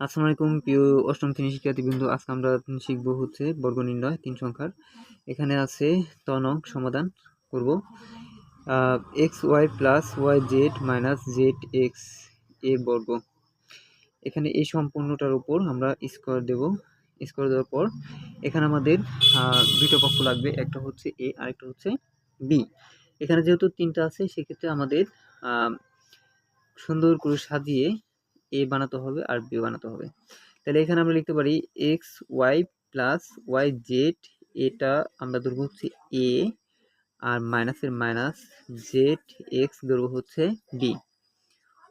আসসালামু আলাইকুম প্রিয় অষ্টম শ্রেণির শিক্ষার্থীবৃন্দ, আজকে আমরা শিখব হচ্ছে বর্গ নির্ণয়, তিন সংখ্যার। এখানে আছে তনক সমাধান করব। X Y plus Y Z minus Z X এ বর্গ। এখানে এই সম্পূর্ণটার উপর আমরা স্কোয়ার দেব। স্কোয়ার দেওয়ার পর এখানে আমাদের দুটো পক্ষ লাগবে, একটা হচ্ছে এ আরেকটা হচ্ছে বি এখানে যেহেতু তিনটা আছে, সেক্ষেত্রে আমাদের সুন্দর করে সাজিয়ে এ বানাতে হবে আর বি বানাতে হবে। তাহলে এখানে আমরা লিখতে পারি X Y plus Y Z এটা আমরা ধরবো হচ্ছে এ আর মাইনাসের মাইনাস জেড এক্স ধরবো হচ্ছে বি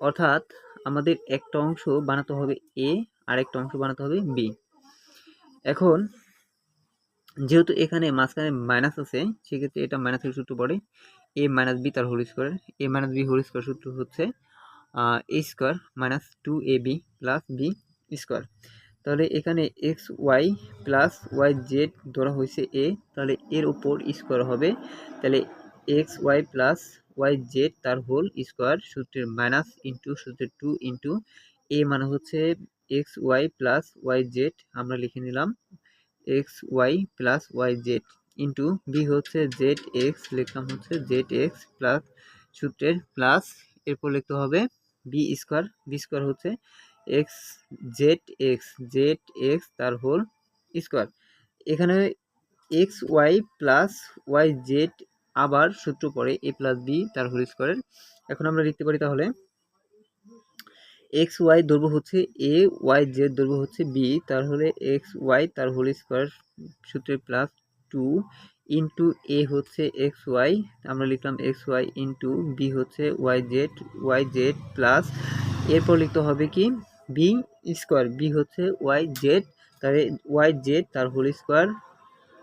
অর্থাৎ আমাদের একটা অংশ বানাতে হবে এ আর একটা অংশ বানাতে হবে বি এখন যেহেতু এখানে মাঝখানে মাইনাস আছে, সেক্ষেত্রে এটা মাইনাসের সূত্র পড়ে। এ মাইনাস বি তার whole square A minus B whole square সূত্র হচ্ছে A square minus two A B plus B square তাহলে এখানে X Y plus Y Z ধরা হয়েছে এ তাহলে এর উপর স্কোয়ার হবে। তাহলে X Y plus Y Z তার হোল স্কোয়ার সূত্রের মাইনাস ইন্টু সূত্রের টু ইন্টু এ মানে হচ্ছে X Y plus Y Z আমরা লিখে নিলাম X Y plus Y Z into B হচ্ছে জেড এক্স লিখলাম হচ্ছে জেড এক্স প্লাস সূত্রের প্লাস এরপর লিখতে হবে বি স্কোয়ার বি স্কোয়ার হচ্ছে X Z X Z X তার হোল স্কোয়ার এখানে X Y plus Y Z আবার সূত্র পড়ে এ প্লাস বি তার হোল স্কোয়ারের এখন আমরা লিখতে পারি তাহলে এক্স ওয়াই দৈর্ঘ্য হচ্ছে এ ওয়াই জেড দৈর্ঘ্য হচ্ছে বি তাহলে এক্স ওয়াই তার হোল স্কোয়ার সূত্রে প্লাস টু ইন্টু এ হচ্ছে এক্স ওয়াই আমরা লিখলাম এক্স ওয়াই ইন্টু বি হচ্ছে Y Z Y Z plus এরপর লিখতে হবে কি? বি স্কোয়ার বি হচ্ছে ওয়াই জেড তাহলে ওয়াই জেড তার হোল স্কোয়ার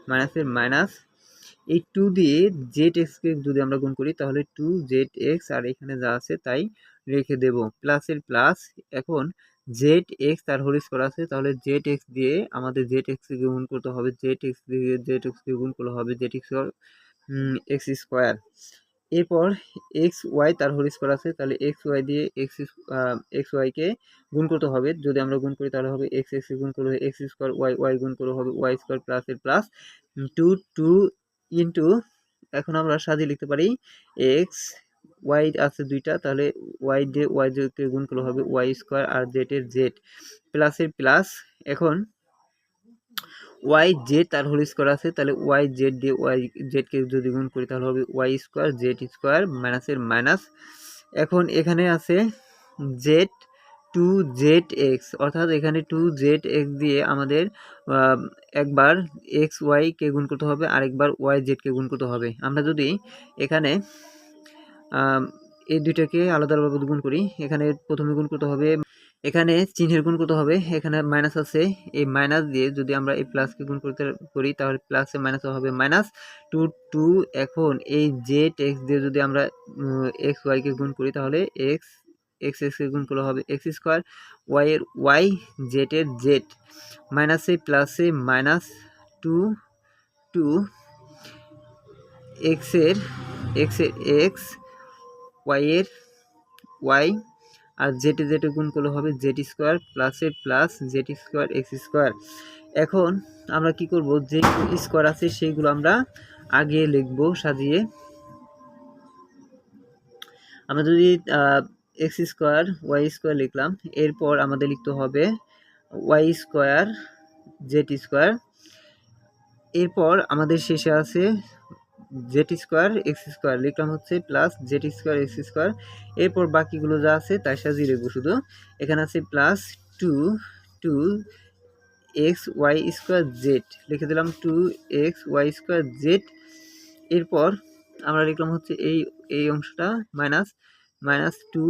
মাইনাসের মাইনাস এই টু দিয়ে জেড এক্সকে যদি আমরা গুণ করি, তাহলে টু জেড এক্স আর এখানে যা আছে তাই রেখে দেব। প্লাসের প্লাস এখন জেড এক্স তার হোল স্কোয়ার আছে, তাহলে জেড এক্স দিয়ে আমাদের জেড এক্সকে গুণ করতে হবে জেড এক্স দিয়ে জেড এক্সকে গুণ করলে হবে জেড এক্স এক্স স্কোয়ার এরপর এক্স ওয়াই তার হোল স্কোয়ার আছে, তাহলে এক্স ওয়াই দিয়ে এক্স এক্স ওয়াইকে গুণ করতে হবে। যদি আমরা গুণ করি তাহলে হবে এক্স এক্স গুণ করলে এক্স স্কোয়ার ওয়াই ওয়াই গুণ করলে হবে ওয়াই স্কোয়ার প্লাসের প্লাস টু টু ইন্টু এখন আমরা সাজিয়ে লিখতে পারি এক্স ওয়াই আছে দুইটা, তাহলে ওয়াই দিয়ে ওয়াই কে গুণ করলে হবে ওয়াই স্কোয়ার আর জেডের জেড। প্লাসের প্লাস, এখন ওয়াই জেড তার হোল স্কোয়ার আছে, তাহলে ওয়াই জেড দিয়ে ওয়াই জেডকে যদি গুণ করি তাহলে হবে ওয়াই স্কোয়ার, জেড স্কোয়ার মাইনাসের মাইনাস। এখন এখানে আছে জেড টু জেড এক্স, অর্থাৎ এখানে টু জেড এক্স দিয়ে আমাদের একবার এক্স ওয়াইকে গুণ করতে হবে, আরেকবার ওয়াই জেডকে গুণ করতে হবে। আমরা যদি এখানে এই দুইটাকে আলাদা আলাদাভাবে গুণ করি। এখানে প্রথমে গুণ করতে হবে, এখানে চিহ্নের গুণ করতে হবে, এখানে মাইনাস আছে। এই মাইনাস দিয়ে যদি আমরা এই প্লাসকে গুণ করতে করি, তাহলে প্লাসে মাইনাস হবে মাইনাস টু টু এখন এই জেড এক্স দিয়ে যদি আমরা এক্স ওয়াইকে গুণ করি, তাহলে এক্স এক্স এক্সকে গুণ করলে হবে এক্স স্কোয়ার ওয়াই এর ওয়াই জেডের জেড মাইনাসে প্লাসে মাইনাস টু টু এক্সের এক্সের এক্স ওয়াইয়ের ওয়াই আর জেটে জেটে গুণ করলে হবে জেড স্কোয়ার প্লাসে plus Z square X square এখন আমরা কি করব? যে স্কোয়ার আছে সেইগুলো আমরা আগে লিখব, সাজিয়ে। আমরা যদি এক্স স্কোয়ার ওয়াই স্কোয়ার লিখলাম, এরপর আমাদের লিখতে হবে ওয়াই স্কোয়ার জেড স্কোয়ার এরপর আমাদের শেষে আছে জেড স্কোয়ার এক্স স্কোয়ার লিখলাম হচ্ছে plus Z square X square এরপর বাকিগুলো যা আছে তার সাথে লিখব শুধু। এখানে আছে plus two two X Y square Z লিখে দিলাম two X Y square Z এরপর আমরা লিখলাম হচ্ছে এই এই অংশটা minus minus two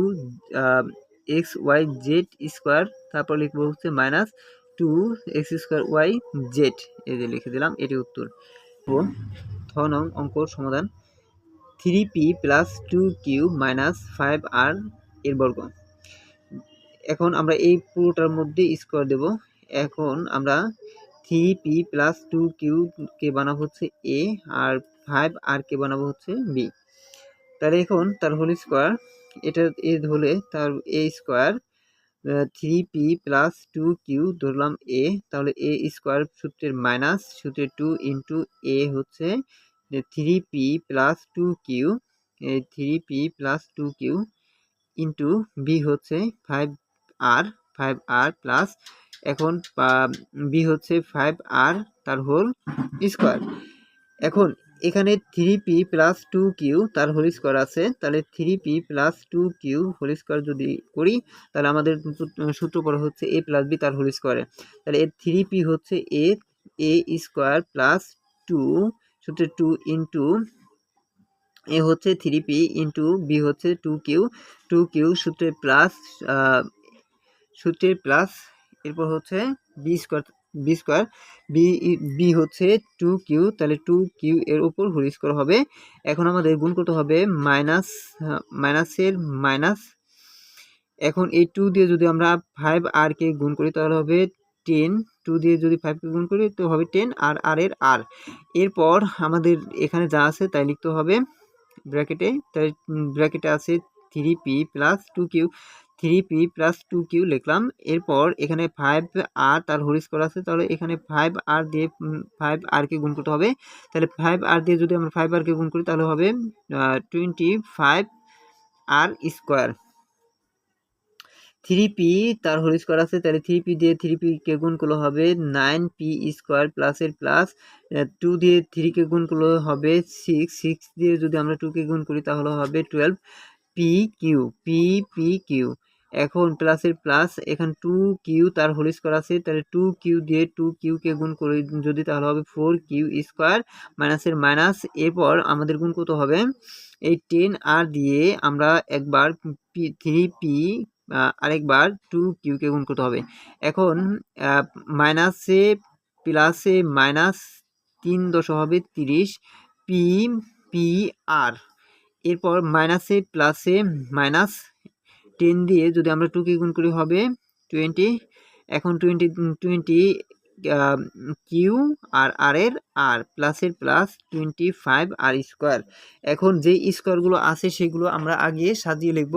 X Y Z square তারপর লিখব হচ্ছে minus two X square Y Z এই যে লিখে দিলাম, এটি উত্তর। ছ নং অঙ্কর সমাধান three P plus two Q minus five R এর বর্গ। এখন আমরা এই পুরোটার মধ্যে স্কোয়ার দেব। এখন আমরা three P plus two Q কে বানাবো হচ্ছে এ আর ফাইভ আর কে বানাবো হচ্ছে বি। তাহলে এখন তার হোল স্কোয়ার, এটা এ হলে তার A square three P plus two Q ধরলাম এ তাহলে এ স্কোয়ার সূত্রের মাইনাস সূত্রের টু ইন্টু এ হচ্ছে three P plus two Q three P plus two Q into B হচ্ছে five R five R plus এখন বি হচ্ছে ফাইভ আর তার হোল স্কোয়ার এখন এখানে three P plus two Q তার হোল স্কোয়ার আছে। তাহলে three P plus two Q whole square যদি করি, তাহলে আমাদের সূত্র পরে হচ্ছে এ প্লাস বি তার হোল স্কোয়ারে তাহলে এ থ্রি পি হচ্ছে A A square plus two সূত্রে টু ইন্টু এ হচ্ছে থ্রি পি ইন্টু বি হচ্ছে টু কিউ টু কিউ সূত্রে প্লাস সূত্রের প্লাস এরপর হচ্ছে B square B square B B হচ্ছে টু কিউ তাহলে টু কিউ এর উপর হোল স্কোয়ার হবে। এখন আমাদের গুণ করতে হবে মাইনাস মাইনাসের মাইনাস এখন এই টু দিয়ে যদি আমরা ফাইভ আরকে গুণ করি, তাহলে হবে টেন টু দিয়ে যদি ফাইভকে গুণ করি, তো হবে টেন আর আর এর আর এরপর আমাদের এখানে যা আছে, তাই লিখতে হবে ব্র্যাকেটে তাই ব্র্যাকেটে আছে three P plus two Q three P plus two Q লিখলাম। এরপর এখানে ফাইভ আর তার হরিস করা আছে, তাহলে এখানে ফাইভ আর দিয়ে ফাইভ আরকে গুণ করতে হবে। তাহলে ফাইভ আর দিয়ে যদি আমরা ফাইভ আরকে গুণ করি, তাহলে হবে twenty five R square. Three P তার হোল স্কোয়ার আছে, তাহলে থ্রি পি দিয়ে থ্রি পিকে গুণ করলে হবে নাইন পি স্কোয়ার প্লাসের প্লাস টু দিয়ে থ্রিকে গুণ করলে হবে সিক্স সিক্স দিয়ে যদি আমরা টুকে গুণ করি, তাহলে হবে twelve p q, p p q. এখন প্লাসের প্লাস এখান টু কিউ তার হোল স্কোয়ার আছে, তাহলে টু কিউ দিয়ে টু কিউকে গুণ করে যদি তাহলে হবে ফোর কিউ স্কোয়ার মাইনাসের মাইনাস এরপর আমাদের গুণ কত হবে? এই টেন আর দিয়ে আমরা একবার পি থ্রি পি আরেকবার টু কিউকে গুণ করতে হবে। এখন মাইনাসে প্লাসে মাইনাস তিন দশ হবে তিরিশ পি পি আর এরপর মাইনাসে প্লাসে মাইনাস টেন দিয়ে যদি আমরা টুকে গুণ করি হবে টোয়েন্টি এখন টোয়েন্টি টোয়েন্টি কিউ আর আর এর আর প্লাসের plus twenty five r square এখন যে স্কোয়ারগুলো আছে সেগুলো আমরা আগে সাজিয়ে লিখব।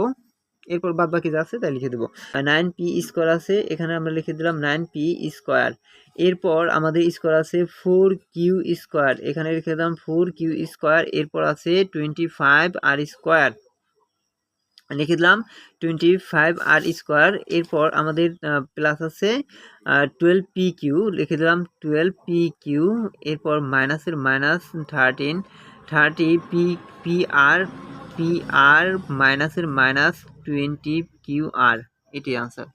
এরপর বাদ বাকি যা আছে তাই লিখে দেবো। নাইন পি স্কোয়ার আছে, এখানে আমরা লিখে দিলাম নাইন পি স্কোয়ার এরপর আমাদের স্কোয়ার আছে ফোর কিউ স্কোয়ার এখানে লিখে দিলাম ফোর কিউ স্কোয়ার এরপর আছে টোয়েন্টি ফাইভ আর স্কোয়ার লিখে দিলাম টোয়েন্টি ফাইভ আর স্কোয়ার এরপর আমাদের প্লাস আছে টুয়েলভ পি কিউ লিখে দিলাম টুয়েলভ পি কিউ এরপর মাইনাসের minus thirteen thirty p p r p r মাইনাসের মাইনাস টোয়েন্টি কিউ আর এটি আনসার